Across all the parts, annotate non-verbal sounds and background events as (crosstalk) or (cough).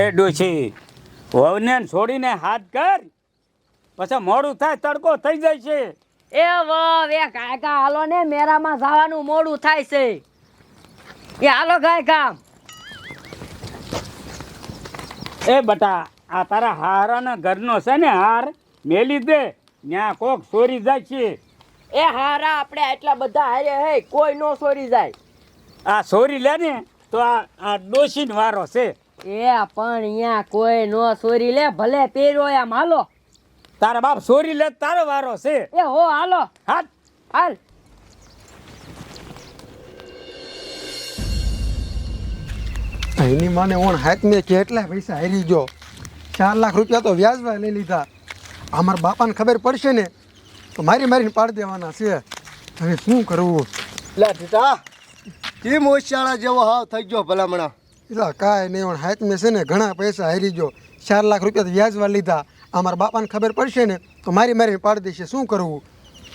એ ડોશી વહુને છોડીને હાથ કર. પછી મોડું થાય તડકો થઈ જાય છે. એ વવ એ કાકા હાલો ને મેરામાં જવાનું મોડું થાય છે. એ હાલો ગાય કામ એ બટા આ તારા હારાના ઘરનો છે ને હાર મેલી દે ત્યાં કોક ચોરી જાય છે. એ હારા આપણે એટલા બધા હારે હે કોઈ નો સોરી જાય. આ ચોરી લે ને તો આ આ ડોશીનો વારો છે. એ પણ અહીંયા કોઈ નો સોરી લે ભલે પહેર્યો એમ. હાલો. તારા બાપ ચોરી લે તારો વારો છે. એ હો હાલો. હાથ હાલ. એની માને ઓણ હાથ મેં કેટલા પૈસા હારી ગયો. ચાર લાખ રૂપિયા તો વ્યાજમાં લઈ લીધા. અમારા બાપાને ખબર પડશે ને તો મારી મારીને પાડી દેવાના છે. હવે શું કરવું? લે જીતા કેમ હોશિયાળા જેવો હાવ થઈ ગયો ભલામણા. એટલે કાંઈ નહીં પણ હાથ મેં છે ને ઘણા પૈસા હારી ગયો. ચાર લાખ રૂપિયા વ્યાજવા લીધા. અમારા બાપાને ખબર પડશે ને તો મારી મારી પાડી દેશે. શું કરવું?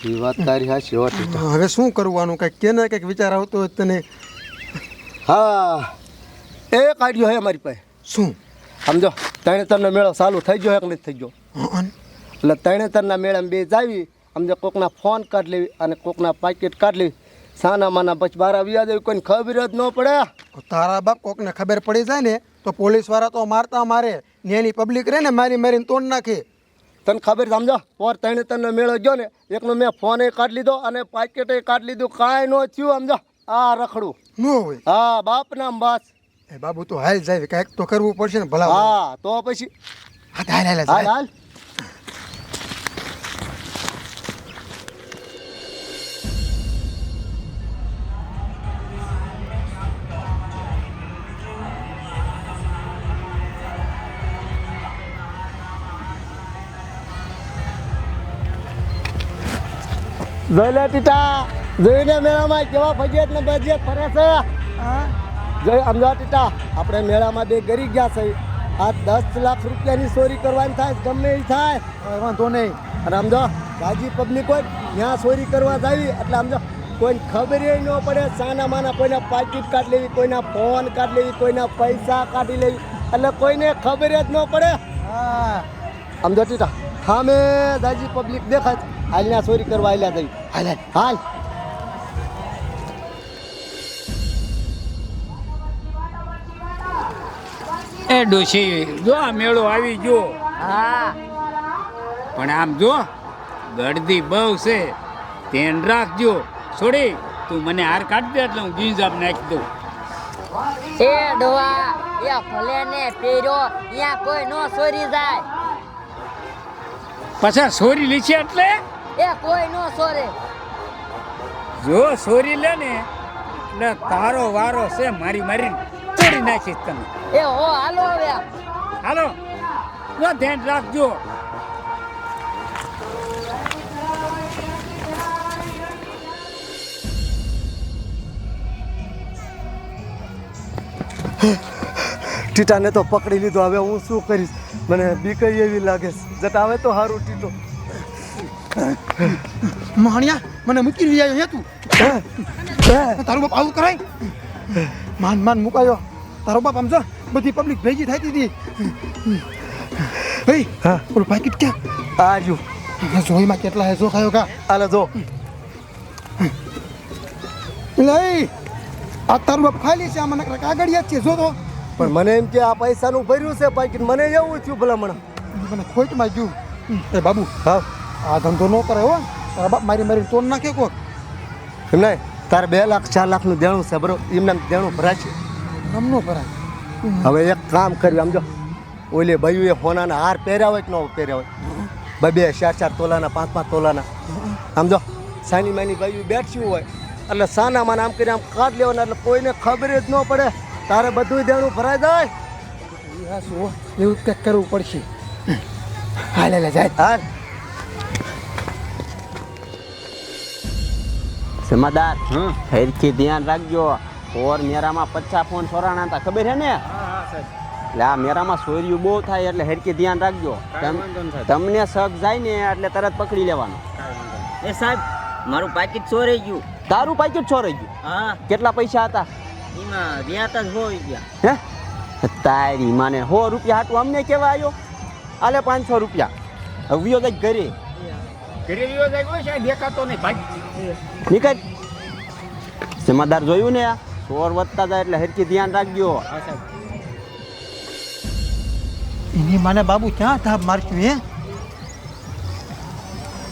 એ વાત તારી હાચી વાત હવે શું કરવાનું? કંઈક કેને કંઈક વિચાર આવતો હોય તને? હા એ કાઢ્યો હે મારી પાસે. શું? સમજો તરનો મેળો ચાલુ થઈ ગયો એક નથી થઈ ગયો. હં, એટલે તરણેતરના મેળામાં બે જાવી સમજો કોકના ફોન કાઢ લેવી અને કોકના પાકેટ કાઢ લેવી. સાના માના પછી બાર આવી જાય કોઈને ખબર જ ન પડે. તારા બાપ કોકને ખબર પડી જાય ને તો પોલીસવાળા તો મારતા મારે. ન્યાની પબ્લિક રહે ને મારી મારીને તોડ નાખે. તને ખબર સમજો? પોર તને મેળો ગયો ને એકનો મેં ફોને કાઢ લીધો અને પાકેટે કાઢ લીધું. કાંઈ ન થયું સમજો? આ રખડું. ન હોય. હા બાપના બસ. એ બાબુ તો હાલ જાય કાંઈક તો કરવું પડશે ને ભલા હા તો પછી? હાલ હાલ હાલ. હાલ. જોઈ લે ટીટા જોઈને મેળામાં કેવા ફજિયત ને બજિયત ફરે છે? જોઈ સમજા ટીટા આપણે મેળામાં બે ગરી ગયા છે. આ દસ લાખ રૂપિયાની ચોરી કરવાની થાય ગમે એ થાય. વાંધો નહીં. અને સમજો ગાજી પબ્લિક હોય ત્યાં ચોરી કરવા જાવી એટલે સમજો કોઈને ખબર ન પડે સાના માના કોઈના પાકીટ કાઢી લેવી કોઈના ફોન કાઢી લેવી કોઈના પૈસા કાઢી લેવી એટલે કોઈને ખબર જ ન પડે. હા. સમજો ટીટા સામે દાજી પબ્લિક દેખાય હાલના ચોરી કરવા આલ્યા તઈ હાલ હાલ. એ ડોશી જો આ મેળો આવી ગયો. હા. પણ આમ જો ગળદી બહુ છે. ધ્યાન રાખજો. છોડી તું મને હાર કાઢ દે એટલે હું જીન્સ આપ નાખી દઉં. એ ડોવા એ ભલે ને પહેર્યો ત્યાં કોઈ નો સોરી જાય. પછી સોરી લીધી એટલે? એ કોઈ નો સોરે. જો સોરી લે ને એટલે તારો વારો છે મારી મારી તોડી નાખીશ તમે એ હો હાલો હવે હાલો જો ધ્યાન રાખજો. ટીટાને તો પકડી લીધો હવે હું શું કરીશ? મને બીક કઈ એવી લાગે જતા આવે તો સારું ટીટો. મહાણિયા મને મૂકી લઈ આવ્યો હે તું? તારું બાપ આવું કરાય? માન માન મુકાયો. તારો બાપ આમ જો બધી પબ્લિક ભેગી થતી હતી ભાઈ હા. ઓલું પાકીટ ક્યાં? આ રહ્યું જોઈમાં કેટલા હે જો ખાયો કા? હાલે જો. લઈ. આ તારું બાપ ખાલી છે આ મને કાગળિયા જ છે જો તો. પણ મને એમ કે આ પૈસાનું ભર્યું છે પાકીટ મને એવું થયું ભલામણ. મને ખોટમાં ગયું. એ બાબુ હા. આ ધંધો ન કરે હો. તારા બાપ મારી મારી તોડ નાખે કોક. એમ નહીં? તારે બે લાખ ચાર લાખનું દેણું છે બરોબર? એમને દેણું ભરાય છે. ગમ ન હવે એક કામ કર્યું આમ જો. ઓલે ભાઈઓએ હોનાના હાર પહેર્યા હોય કે ન પહેર્યા હોય? બે બે ચાર ચાર તોલાના પાંચ પાંચ તોલાના. આમ જો સાની માની ભાઈઓ બેઠ્યું હોય એટલે સાના માને આમ કરીને આમ કાઢ લેવાના એટલે કોઈને ખબર જ ન પડે. તારે બધું દેણું ભરાઈ જાય. હા. એવું કંઈક કરવું પડશે. હાલે લે જાય. હાલ. જમાદાર હરખી ધ્યાન રાખજો. ઓર મેરામાં પચાસ ફોન છોરાણા હતા. ખબર હે ને? એટલે આ મેરામાં સોર્યું બહુ થાય એટલે હેરકી ધ્યાન રાખજો. તમને શક જાય ને એટલે તરત પકડી લેવાનો. એ સાહેબ મારું પાકીટ ચોરાઈ ગયું. તારું પાકીટ ચોરાઈ ગયું? હા. કેટલા પૈસા હતા? એમાં વ્યાત જ હોઈ ગયા. હે? તારી માને સો રૂપિયા હાટું અમને કેવા આવ્યો આલે પાંચસો રૂપિયા. હવે વિયો જાય ઘરે. ઘરે જાય કોઈ દેખાતો નહીં. ભાઈ. નીકળ જમાદાર જોયું ને ચોર વધતા જાય એટલે હરકી ધ્યાન રાખજો. એની માને બાબુ ક્યાં થાપ મારશું હે?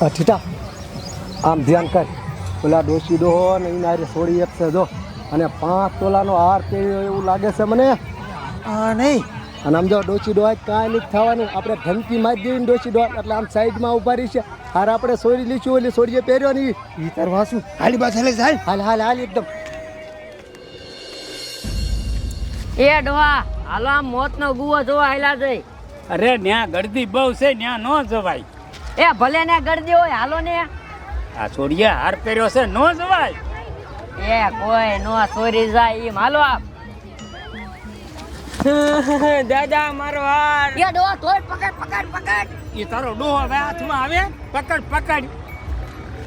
ઠીટા આમ ધ્યાન કર. પેલા ડોસી ડોહો ને એના હારે એક છે જો. અને પાંચ તોલાનો હાર પહેર્યો એવું લાગે છે મને? આ નહીં. અને આમ જો ડોસી ડોહાજ જ કાંઈ નથી થવાનું. આપણે ધમકી મારી દેવી ને ડોસી ડોહાજ એટલે આમ સાઈડમાં ઊભા રહી છે. હાર આપણે સોરી લીધું એટલે સોરીએ પહેર્યો નહીં. એ તાર વાસું. હાલી પાછા લઈ જાય હાલ હાલ હાલ એકદમ. એ ડોહા હાલો આમ મોતનો ગુવો જોવા હાલ્યા જઈ અરે ન્યા ગળદી બહુ છે ન્યા નો જવાય. એ ભલે ને ગળદી હોય હાલો ને આ છોડિયા હાર પહેર્યો છે ન જવાય. એ કોઈ નો સોરી જાય એમ હાલો આપ (laughs) દાદા મારો હાર. એ ડોહા તોય પકડ પકડ પકડ. એ તારો ડોહો હવે હાથમાં આવે? પકડ પકડ.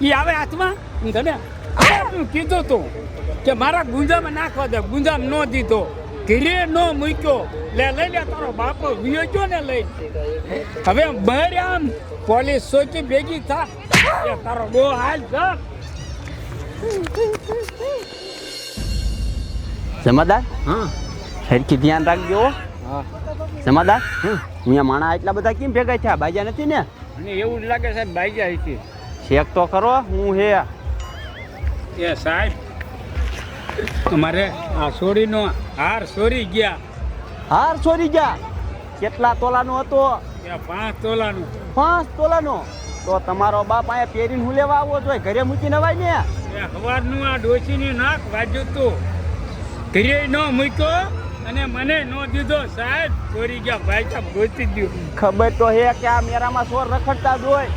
એ આવે હાથમાં? ગમે કીધું તું કે મારા ગુંજામાં નાખવા દે. ગુંજામ ન દીધો. ઘીરે ન મૂક્યો. લે લઈ લે તારો બાપો વિયો ગયો ને લઈ. હવે બહાર આમ. પોલીસ સોચી ભેગી થા. તારો ડોહો હાલ જા. જમાદાર? હા. હરકી ધ્યાન રાખજો. હો. જમાદાર અહીંયા માણા એટલા બધા કેમ ભેગા થયા? બાજા નથી ને? અને એવું જ લાગે સાહેબ બાજા હતી ચેક તો કરો હું હે. એ સાહેબ અમારે આ સોરીનો હાર સોરી ગયા. હાર ચોરી ગયા? કેટલા તોલાનો હતો? એ પાંચ તોલાનું. પાંચ તોલાનો? તો તમારો બાપ અહીંયા પહેરીને હું લેવા આવવો જોઈએ ઘરે મૂકીને અવાય ને? એ હવારનું આ ડોસીની નાક વાજ્યું તું. ઘરે ન મૂક્યો? અને મને ન દીધો સાહેબ. ચોરી ગયા ભાઈ સાહેબ ગોતી દ્યું ખબર તો હે કે આ મેરામાં સોર રખડતા જ હોય.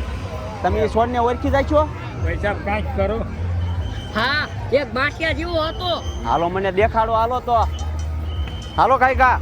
તમે એ સોરને ઓળખી જાય છો? ભાઈ સાહેબ કાંઈક કરો. હા એક બાટિયા જેવો હતો. હાલો મને દેખાડો હાલો તો. હાલો કાંઈ કા